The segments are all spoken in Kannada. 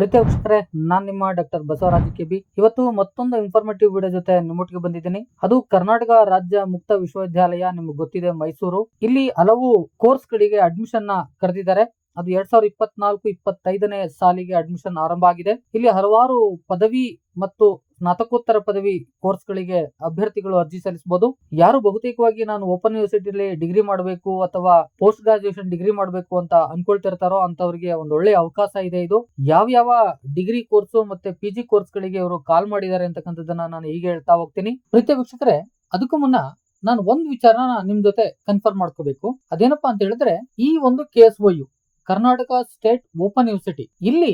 ಪ್ರೀತಿ ವೀಕ್ಷಕರೇ, ನಾನ್ ನಿಮ್ಮ ಡಾಕ್ಟರ್ ಬಸವರಾಜ್ ಕೆ ಬಿ ಇವತ್ತು ಮತ್ತೊಂದು ಇನ್ಫಾರ್ಮೇಟಿವ್ ವಿಡಿಯೋ ಜೊತೆ ನಿಮ್ಮೊಟ್ಟಿಗೆ ಬಂದಿದ್ದೀನಿ. ಅದು ಕರ್ನಾಟಕ ರಾಜ್ಯ ಮುಕ್ತ ವಿಶ್ವವಿದ್ಯಾಲಯ, ನಿಮ್ಗೆ ಗೊತ್ತಿದೆ ಮೈಸೂರು. ಇಲ್ಲಿ ಹಲವು ಕೋರ್ಸ್ ಗಳಿಗೆ ಅಡ್ಮಿಷನ್ನ ಕರೆದಿದ್ದಾರೆ. ಅದು ಎರಡ್ ಸಾವಿರದ ಇಪ್ಪತ್ನಾಲ್ಕು, ಇಪ್ಪತ್ತೈದನೇ ಸಾಲಿಗೆ ಅಡ್ಮಿಷನ್ ಆರಂಭ ಆಗಿದೆ. ಇಲ್ಲಿ ಹಲವಾರು ಪದವಿ ಮತ್ತು ಸ್ನಾತಕೋತ್ತರ ಪದವಿ ಕೋರ್ಸ್ ಗಳಿಗೆ ಅಭ್ಯರ್ಥಿಗಳು ಅರ್ಜಿ ಸಲ್ಲಿಸಬಹುದು ಯಾರು ಬಹುತೇಕವಾಗಿ ನಾನು ಓಪನ್ ಯೂನಿವರ್ಸಿಟಿಲಿ ಡಿಗ್ರಿ ಮಾಡಬೇಕು ಅಥವಾ ಪೋಸ್ಟ್ ಗ್ರಾಜುಯೇಷನ್ ಡಿಗ್ರಿ ಮಾಡಬೇಕು ಅಂತ ಅನ್ಕೊಳ್ತಿರ್ತಾರೋ ಅಂತವರಿಗೆ ಒಂದು ಒಳ್ಳೆ ಅವಕಾಶ ಇದೆ ಇದು. ಯಾವ ಯಾವ ಡಿಗ್ರಿ ಕೋರ್ಸ್ ಮತ್ತೆ ಪಿ ಜಿ ಕೋರ್ಸ್ ಗಳಿಗೆ ಇವರು ಕಾಲ್ ಮಾಡಿದ್ದಾರೆ ಅಂತಕ್ಕಂಥದ್ದನ್ನ ನಾನು ಈಗ ಹೇಳ್ತಾ ಹೋಗ್ತೀನಿ. ಪ್ರೀತಿ ವೀಕ್ಷಕರೇ, ಅದಕ್ಕೂ ಮುನ್ನ ನಾನು ಒಂದ್ ವಿಚಾರನ ನಿಮ್ ಜೊತೆ ಕನ್ಫರ್ಮ್ ಮಾಡ್ಕೋಬೇಕು. ಅದೇನಪ್ಪಾ ಅಂತ ಹೇಳಿದ್ರೆ ಈ ಒಂದು K Karnataka state open university, ಇಲ್ಲಿ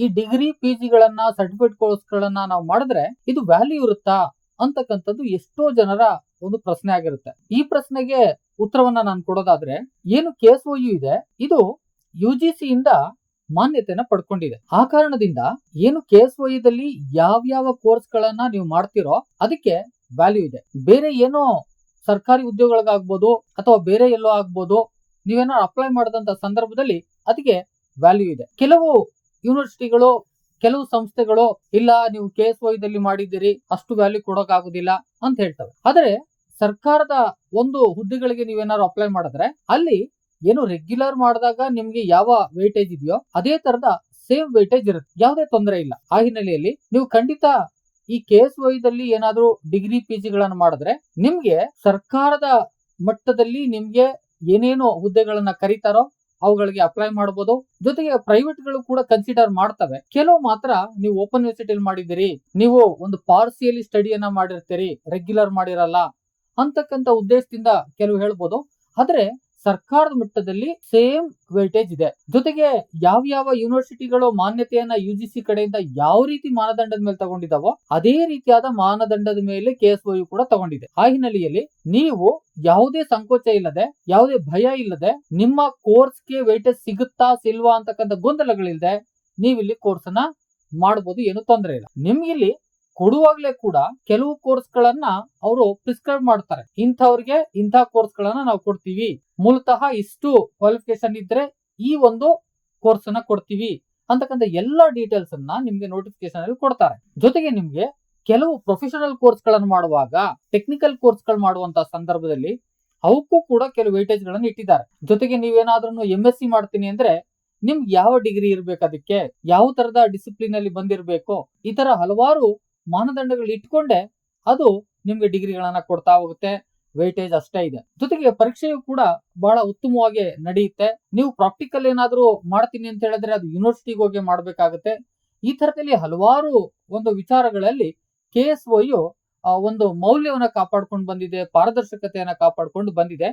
ಈ ಡಿಗ್ರಿ ಪಿ ಜಿಗಳನ್ನ, ಸರ್ಟಿಫಿಕೇಟ್ ಕೋರ್ಸ್ ಗಳನ್ನ ನಾವು ಮಾಡಿದ್ರೆ ಇದು ವ್ಯಾಲ್ಯೂ ಇರುತ್ತಾ ಅಂತಕ್ಕಂಥದ್ದು ಎಷ್ಟೋ ಜನರ ಒಂದು ಪ್ರಶ್ನೆ ಆಗಿರುತ್ತೆ. ಈ ಪ್ರಶ್ನೆಗೆ ಉತ್ತರವನ್ನ ನಾನು ಕೊಡೋದಾದ್ರೆ, ಏನು ಕೆ ಎಸ್ ಯು ಇದೆ, ಇದು ಯು ಜಿ ಸಿ ಇಂದ ಮಾನ್ಯತೆನ ಪಡ್ಕೊಂಡಿದೆ. ಆ ಕಾರಣದಿಂದ ಏನು ಕೆ ಎಸ್ ದಲ್ಲಿ ಯಾವ್ಯಾವ ಕೋರ್ಸ್ ಗಳನ್ನ ನೀವು ಮಾಡ್ತಿರೋ ಅದಕ್ಕೆ ವ್ಯಾಲ್ಯೂ ಇದೆ. ಬೇರೆ ಏನೋ ಸರ್ಕಾರಿ ಉದ್ಯೋಗಗಳಿಗಾಗ್ಬೋದು ಅಥವಾ ಬೇರೆ ಎಲ್ಲೋ ಆಗ್ಬೋದು, ನೀವೇನೋ ಅಪ್ಲೈ ಮಾಡಿದಂತ ಸಂದರ್ಭದಲ್ಲಿ ಅದಕ್ಕೆ ವ್ಯಾಲ್ಯೂ ಇದೆ. ಕೆಲವು ಯೂನಿವರ್ಸಿಟಿಗಳು, ಕೆಲವು ಸಂಸ್ಥೆಗಳು, ಇಲ್ಲ ನೀವು ಕೆ ಎಸ್ ದಲ್ಲಿ ಮಾಡಿದ್ದೀರಿ, ಅಷ್ಟು ವ್ಯಾಲ್ಯೂ ಕೊಡೋಕ್ಕಾಗೋದಿಲ್ಲ ಅಂತ ಹೇಳ್ತವೆ. ಆದ್ರೆ ಸರ್ಕಾರದ ಒಂದು ಹುದ್ದೆಗಳಿಗೆ ನೀವೇನಾದ್ರು ಅಪ್ಲೈ ಮಾಡಿದ್ರೆ, ಅಲ್ಲಿ ಏನು ರೆಗ್ಯುಲರ್ ಮಾಡಿದಾಗ ನಿಮ್ಗೆ ಯಾವ ವೇಟೇಜ್ ಇದೆಯೋ, ಅದೇ ತರದ ಸೇಮ್ ವೇಟೇಜ್ ಇರುತ್ತೆ. ಯಾವುದೇ ತೊಂದರೆ ಇಲ್ಲ. ಆ ಹಿನ್ನೆಲೆಯಲ್ಲಿ ನೀವು ಖಂಡಿತ ಈ ಕೆ ಎಸ್ ದಲ್ಲಿ ಏನಾದ್ರು ಡಿಗ್ರಿ ಪಿ ಜಿಗಳನ್ನು ಮಾಡಿದ್ರೆ, ನಿಮ್ಗೆ ಸರ್ಕಾರದ ಮಟ್ಟದಲ್ಲಿ ನಿಮ್ಗೆ ಏನೇನು ಹುದ್ದೆಗಳನ್ನ ಕರೀತಾರೋ ಅವುಗಳಿಗೆ ಅಪ್ಲೈ ಮಾಡಬಹುದು ಜೊತೆಗೆ ಪ್ರೈವೇಟ್ಗಳು ಕೂಡ ಕನ್ಸಿಡರ್ ಮಾಡ್ತವೆ. ಕೆಲವು ಮಾತ್ರ ನೀವು ಓಪನ್ ಯೂನಿವರ್ಸಿಟಿಯಲ್ಲಿ ಮಾಡಿದಿರಿ ನೀವು ಒಂದು ಪಾರ್ಸಿಯಲಿ ಸ್ಟಡಿಯನ್ನ ಮಾಡಿರ್ತೀರಿ. ರೆಗ್ಯುಲರ್ ಮಾಡಿರಲ್ಲ. ಅಂತಕ್ಕಂಥ ಉದ್ದೇಶದಿಂದ ಕೆಲವು ಹೇಳ್ಬೋದು. ಆದ್ರೆ ಸರ್ಕಾರದ ಮಟ್ಟದಲ್ಲಿ ಸೇಮ್ ವೇಟೇಜ್ ಇದೆ. ಜೊತೆಗೆ ಯಾವ ಯಾವ ಯೂನಿವರ್ಸಿಟಿಗಳು ಮಾನ್ಯತೆಯನ್ನ ಯು ಜಿ ಸಿ ಕಡೆಯಿಂದ ಯಾವ ರೀತಿ ಮಾನದಂಡದ ಮೇಲೆ ತಗೊಂಡಿದಾವೋ ಅದೇ ರೀತಿಯಾದ ಮಾನದಂಡದ ಮೇಲೆ ಕೆ ಎಸ್ ಕೂಡ ತಗೊಂಡಿದೆ. ಆ ಹಿನ್ನೆಲೆಯಲ್ಲಿ ನೀವು ಯಾವುದೇ ಸಂಕೋಚ ಇಲ್ಲದೆ, ಯಾವುದೇ ಭಯ ಇಲ್ಲದೆ ನಿಮ್ಮ ಕೋರ್ಸ್ಗೆ ವೇಟೇಜ್ ಸಿಗುತ್ತಾ ಸಿಲ್ವಾ ಅಂತಕ್ಕಂಥ ಗೊಂದಲಗಳಿಲ್ಲದೆ ನೀವಿಲ್ಲಿ ಕೋರ್ಸ್ ಅನ್ನ ಮಾಡಬಹುದು ಏನು ತೊಂದರೆ ಇಲ್ಲ. ನಿಮ್ಗಿಲ್ಲಿ ಕೊಡುವಾಗ್ಲೇ ಕೂಡ ಕೆಲವು ಕೋರ್ಸ್ ಗಳನ್ನ ಅವರು ಪ್ರಿಸ್ಕ್ರೈಬ್ ಮಾಡ್ತಾರೆ. ಇಂಥವ್ರಿಗೆ ಇಂಥ ಕೋರ್ಸ್ ಗಳನ್ನ ನಾವು ಕೊಡ್ತೀವಿ. ಮೂಲತಃ ಇಷ್ಟು ಕ್ವಾಲಿಫಿಕೇಶನ್ ಇದ್ರೆ ಈ ಒಂದು ಕೋರ್ಸ್ ಅನ್ನ ಕೊಡ್ತೀವಿ ಅಂತಕ್ಕಂಥ ಎಲ್ಲಾ ಡೀಟೇಲ್ಸ್ ಅನ್ನ ನಿಮ್ಗೆ ನೋಟಿಫಿಕೇಶನ್ ಅಲ್ಲಿ ಕೊಡ್ತಾರೆ. ಜೊತೆಗೆ ನಿಮ್ಗೆ ಕೆಲವು ಪ್ರೊಫೆಷನಲ್ ಕೋರ್ಸ್ಗಳನ್ನು ಮಾಡುವಾಗ, ಟೆಕ್ನಿಕಲ್ ಕೋರ್ಸ್ಗಳು ಮಾಡುವಂತ ಸಂದರ್ಭದಲ್ಲಿ ಅವಕ್ಕೂ ಕೂಡ ಕೆಲವು ವೇಟೇಜ್ ಗಳನ್ನ ಇಟ್ಟಿದ್ದಾರೆ. ಜೊತೆಗೆ ನೀವೇನಾದ್ರೂ ಎಂ ಎಸ್ ಸಿ ಮಾಡ್ತೀನಿ ಅಂದ್ರೆ ನಿಮ್ಗೆ ಯಾವ ಡಿಗ್ರಿ ಇರ್ಬೇಕು ಅದಕ್ಕೆ? ಯಾವ ತರದ ಡಿಸಿಪ್ಲಿನ್ ಅಲ್ಲಿ ಬಂದಿರಬೇಕು? ಈ ತರ ಹಲವಾರು ಮಾನದಂಡಗಳು ಇಟ್ಕೊಂಡೆ ಅದು ನಿಮ್ಗೆ ಡಿಗ್ರಿಗಳನ್ನ ಕೊಡ್ತಾ ಹೋಗುತ್ತೆ. ವೈಟೇಜ್ ಅಷ್ಟೇ ಇದೆ. ಜೊತೆಗೆ ಪರೀಕ್ಷೆಯು ಕೂಡ ಬಹಳ ಉತ್ತಮವಾಗಿ ನಡೆಯುತ್ತೆ. ನೀವು ಪ್ರಾಕ್ಟಿಕಲ್ ಏನಾದರೂ ಮಾಡ್ತೀನಿ ಅಂತ ಹೇಳಿದ್ರೆ ಅದು ಯೂನಿವರ್ಸಿಟಿಗೆ ಹೋಗಿ ಮಾಡಬೇಕಾಗುತ್ತೆ. ಈ ತರದಲ್ಲಿ ಹಲವಾರು ಒಂದು ವಿಚಾರಗಳಲ್ಲಿ ಕೆ ಎಸ್ ಒಯು ಒಂದು ಮೌಲ್ಯವನ್ನ ಕಾಪಾಡ್ಕೊಂಡು ಬಂದಿದೆ, ಪಾರದರ್ಶಕತೆಯನ್ನ ಕಾಪಾಡ್ಕೊಂಡು ಬಂದಿದೆ.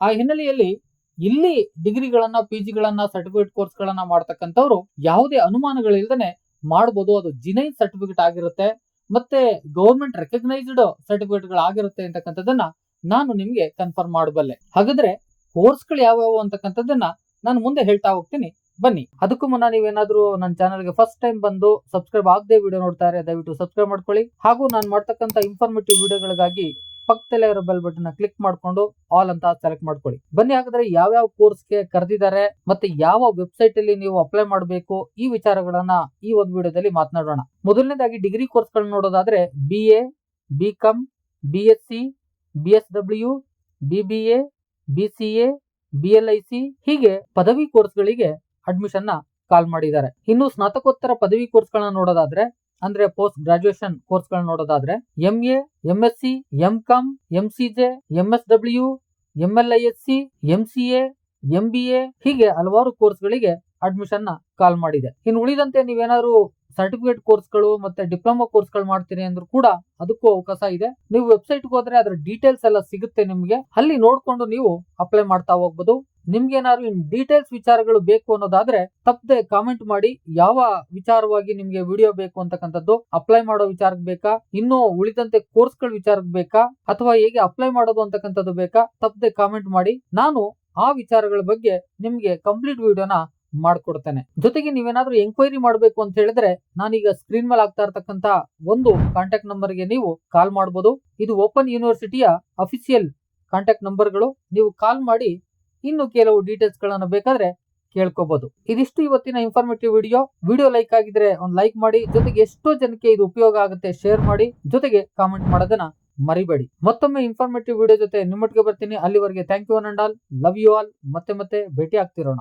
ಆ ಹಿನ್ನೆಲೆಯಲ್ಲಿ ಇಲ್ಲಿ ಡಿಗ್ರಿಗಳನ್ನ ಪಿ ಜಿಗಳನ್ನ ಸರ್ಟಿಫಿಕೇಟ್ ಕೋರ್ಸ್ ಗಳನ್ನ ಮಾಡ್ತಕ್ಕಂಥವ್ರು ಯಾವುದೇ ಅನುಮಾನಗಳಿಲ್ಲದೆ ಮಾಡಬಹುದು ಅದು ಜಿನೈನ್ ಸರ್ಟಿಫಿಕೇಟ್ ಆಗಿರುತ್ತೆ. ಮತ್ತೆ ಗೌರ್ಮೆಂಟ್ ರೆಕಗ್ನೈಸ್ಡ್ ಸರ್ಟಿಫಿಕೇಟ್ ಆಗಿರುತ್ತೆ ಅಂತಕ್ಕಂಥದ್ದನ್ನ ನಾನು ನಿಮ್ಗೆ ಕನ್ಫರ್ಮ್ ಮಾಡಬಲ್ಲೆ ಹಾಗಾದ್ರೆ ಕೋರ್ಸ್ಗಳು ಯಾವ್ಯಾವು ಅಂತಕ್ಕಂಥದ್ದನ್ನ ನಾನು ಮುಂದೆ ಹೇಳ್ತಾ ಹೋಗ್ತೀನಿ. ಬನ್ನಿ. ಅದಕ್ಕೂ ಮುನ್ನ ನೀವೇನಾದ್ರೂ ನನ್ನ ಚಾನಲ್ಗೆ ಫಸ್ಟ್ ಟೈಮ್ ಬಂದು ಸಬ್ಸ್ಕ್ರೈಬ್ ಆಗದೆ ವಿಡಿಯೋ ನೋಡ್ತಾರೆ, ದಯವಿಟ್ಟು ಸಬ್ಸ್ಕ್ರೈಬ್ ಮಾಡ್ಕೊಳ್ಳಿ. ಹಾಗೂ ನಾನು ಮಾಡ್ತಕ್ಕಂಥ ಇನ್ಫಾರ್ಮೇಟಿವ್ ವಿಡಿಯೋಗಳಿಗಾಗಿ ಪಕ್ಕದಲ್ಲೇ ಇರೋ ಬೆಲ್ ಬಟನ್ ಕ್ಲಿಕ್ ಮಾಡ್ಕೊಂಡು ಆಲ್ ಅಂತ ಸೆಲೆಕ್ಟ್ ಮಾಡ್ಕೊಳ್ಳಿ. ಬನ್ನಿ ಹಾಗಾದ್ರೆ ಯಾವ್ಯಾವ ಕೋರ್ಸ್ಗೆ ಕರೆದಿದ್ದಾರೆ ಮತ್ತೆ ಯಾವ ವೆಬ್ಸೈಟ್ ಅಲ್ಲಿ ನೀವು ಅಪ್ಲೈ ಮಾಡಬೇಕು ಈ ವಿಚಾರಗಳನ್ನ ಈ ಒಂದು ವಿಡಿಯೋದಲ್ಲಿ ಮಾತನಾಡೋಣ. ಮೊದಲನೇದಾಗಿ ಡಿಗ್ರಿ ಕೋರ್ಸ್ಗಳನ್ನ ನೋಡೋದಾದ್ರೆ B A B com B S C B S W B B A B C A B L I C ಹೀಗೆ ಪದವಿ ಕೋರ್ಸ್ಗಳಿಗೆ ಅಡ್ಮಿಷನ್ನ ಕಾಲ್ ಮಾಡಿದ್ದಾರೆ. ಇನ್ನು ಸ್ನಾತಕೋತ್ತರ ಪದವಿ ಕೋರ್ಸ್ಗಳನ್ನ ನೋಡೋದಾದ್ರೆ ಅಂದ್ರೆ ಪೋಸ್ಟ್ ಗ್ರಾಜುಯೇಷನ್ ಕೋರ್ಸ್ ಗಳನ್ನ ನೋಡೋದಾದ್ರೆ M A M S C M com M C J M S W M L I S C M C A B A ಹೀಗೆ ಹಲವಾರು ಕೋರ್ಸ್ ಗಳಿಗೆ ಅಡ್ಮಿಷನ್ನ ಕಾಲ್ ಮಾಡಿದೆ. ಇನ್ನು ಉಳಿದಂತೆ ನೀವೇನಾದ್ರು ಸರ್ಟಿಫಿಕೇಟ್ ಕೋರ್ಸ್ಗಳು ಮತ್ತೆ ಡಿಪ್ಲೊಮಾ ಕೋರ್ಸ್ಗಳು ಮಾಡ್ತೀನಿ ಅಂದ್ರೂ ಕೂಡ ಅದಕ್ಕೂ ಅವಕಾಶ ಇದೆ. ನೀವು ವೆಬ್ಸೈಟ್ ಹೋದ್ರೆ ಅದರ ಡೀಟೇಲ್ಸ್ ಎಲ್ಲ ಸಿಗುತ್ತೆ ನಿಮಗೆ. ಅಲ್ಲಿ ನೋಡ್ಕೊಂಡು ನೀವು ಅಪ್ಲೈ ಮಾಡ್ತಾ ಹೋಗ್ಬೋದು. ನಿಮ್ಗೆ ಏನಾದ್ರು ಇನ್ ಡೀಟೇಲ್ಸ್ ವಿಚಾರಗಳು ಬೇಕು ಅನ್ನೋದಾದ್ರೆ ತಪ್ಪದೆ ಕಾಮೆಂಟ್ ಮಾಡಿ. ಯಾವ ವಿಚಾರವಾಗಿ ನಿಮ್ಗೆ ವಿಡಿಯೋ ಬೇಕು ಅಂತಕ್ಕಂಥದ್ದು ಅಪ್ಲೈ ಮಾಡೋ ವಿಚಾರಕ್ಕೆ ಬೇಕಾ? ಇನ್ನು ಉಳಿದಂತೆ ಕೋರ್ಸ್ಗಳ ವಿಚಾರಕ್ಕೆ ಬೇಕಾ? ಅಥವಾ ಹೇಗೆ ಅಪ್ಲೈ ಮಾಡೋದು ಅಂತಕ್ಕಂಥದ್ದು ಬೇಕಾ? ತಪ್ಪದೆ ಕಾಮೆಂಟ್ ಮಾಡಿ. ನಾನು ಆ ವಿಚಾರಗಳ ಬಗ್ಗೆ ನಿಮ್ಗೆ ಕಂಪ್ಲೀಟ್ ವಿಡಿಯೋನ ಮಾಡ್ಕೊಡ್ತೇನೆ. ಜೊತೆಗೆ ನೀವೇನಾದ್ರೂ ಎಂಕ್ವೈರಿ ಮಾಡಬೇಕು ಅಂತ ಹೇಳಿದ್ರೆ ನಾನೀಗ ಸ್ಕ್ರೀನ್ ಮೇಲೆ ಆಗ್ತಾ ಇರ್ತಕ್ಕಂತ ಒಂದು ಕಾಂಟ್ಯಾಕ್ಟ್ ನಂಬರ್ಗೆ ನೀವು ಕಾಲ್ ಮಾಡಬಹುದು ಇದು ಓಪನ್ ಯೂನಿವರ್ಸಿಟಿಯ ಅಫಿಸಿಯಲ್ ಕಾಂಟ್ಯಾಕ್ಟ್ ನಂಬರ್ಗಳು ನೀವು ಕಾಲ್ ಮಾಡಿ ಇನ್ನು ಕೆಲವು ಡೀಟೇಲ್ಸ್ಗಳನ್ನು ಬೇಕಾದ್ರೆ ಕೇಳ್ಕೋಬಹುದು ಇದಿಷ್ಟು ಇವತ್ತಿನ ಇನ್ಫಾರ್ಮೇಟಿವ್ ವಿಡಿಯೋ ವಿಡಿಯೋ ಲೈಕ್ ಆಗಿದ್ರೆ ಒಂದು ಲೈಕ್ ಮಾಡಿ, ಜೊತೆಗೆ ಎಷ್ಟೋ ಜನಕ್ಕೆ ಇದು ಉಪಯೋಗ ಆಗುತ್ತೆ ಶೇರ್ ಮಾಡಿ, ಜೊತೆಗೆ ಕಾಮೆಂಟ್ ಮಾಡೋದನ್ನ ಮರಿಬೇಡಿ. ಮತ್ತೊಮ್ಮೆ ಇನ್ಫಾರ್ಮೇಟಿವ್ ವಿಡಿಯೋ ಜೊತೆ ನಿಮ್ಮೊಟ್ಟಿಗೆ ಬರ್ತೀನಿ. ಅಲ್ಲಿವರೆಗೆ thank you all love you all ಮತ್ತೆ ಮತ್ತೆ ಭೇಟಿ ಆಗ್ತಿರೋಣ.